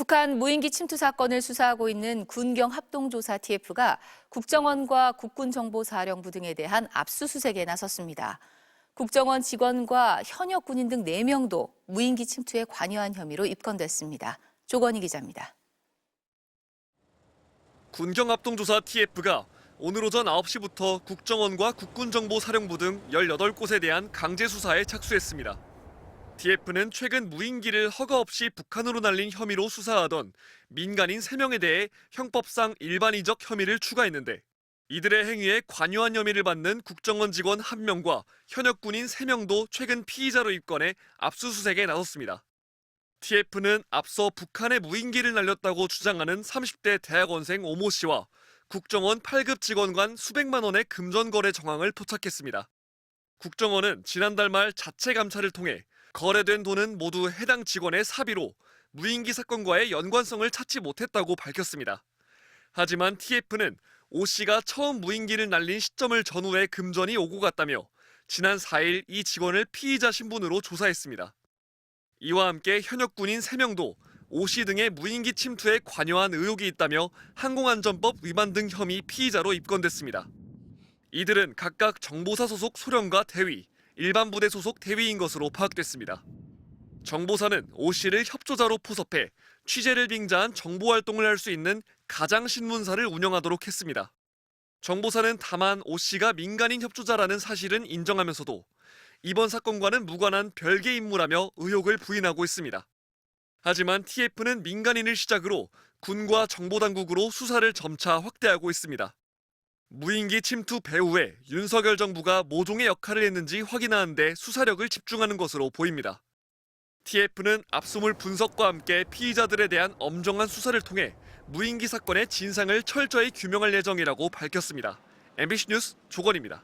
북한 무인기 침투 사건을 수사하고 있는 군경 합동조사 TF가 국정원과 국군정보사령부 등에 대한 압수수색에 나섰습니다. 국정원 직원과 현역 군인 등 4명도 무인기 침투에 관여한 혐의로 입건됐습니다. 조건희 기자입니다. 군경 합동조사 TF가 오늘 오전 9시부터 국정원과 국군정보사령부 등 18곳에 대한 강제 수사에 착수했습니다. TF는 최근 무인기를 허가 없이 북한으로 날린 혐의로 수사하던 민간인 3명에 대해 형법상 일반이적 혐의를 추가했는데 이들의 행위에 관여한 혐의를 받는 국정원 직원 1명과 현역 군인 3명도 최근 피의자로 입건해 압수수색에 나섰습니다. TF는 앞서 북한의 무인기를 날렸다고 주장하는 30대 대학원생 오모 씨와 국정원 8급 직원 간 수백만 원의 금전 거래 정황을 포착했습니다. 국정원은 지난달 말 자체 감찰을 통해 거래된 돈은 모두 해당 직원의 사비로 무인기 사건과의 연관성을 찾지 못했다고 밝혔습니다. 하지만 TF는 오 씨가 처음 무인기를 날린 시점을 전후해 금전이 오고 갔다며 지난 4일 이 직원을 피의자 신분으로 조사했습니다. 이와 함께 현역 군인 3명도 오 씨 등의 무인기 침투에 관여한 의혹이 있다며 항공안전법 위반 등 혐의 피의자로 입건됐습니다. 이들은 각각 정보사 소속 소령과 대위, 일반 부대 소속 대위인 것으로 파악됐습니다. 정보사는 오 씨를 협조자로 포섭해 취재를 빙자한 정보 활동을 할 수 있는 가장 신문사를 운영하도록 했습니다. 정보사는 다만 오 씨가 민간인 협조자라는 사실은 인정하면서도 이번 사건과는 무관한 별개 임무라며 의혹을 부인하고 있습니다. 하지만 TF는 민간인을 시작으로 군과 정보당국으로 수사를 점차 확대하고 있습니다. 무인기 침투 배후에 윤석열 정부가 모종의 역할을 했는지 확인하는데 수사력을 집중하는 것으로 보입니다. TF는 압수물 분석과 함께 피의자들에 대한 엄정한 수사를 통해 무인기 사건의 진상을 철저히 규명할 예정이라고 밝혔습니다. MBC 뉴스 조건입니다.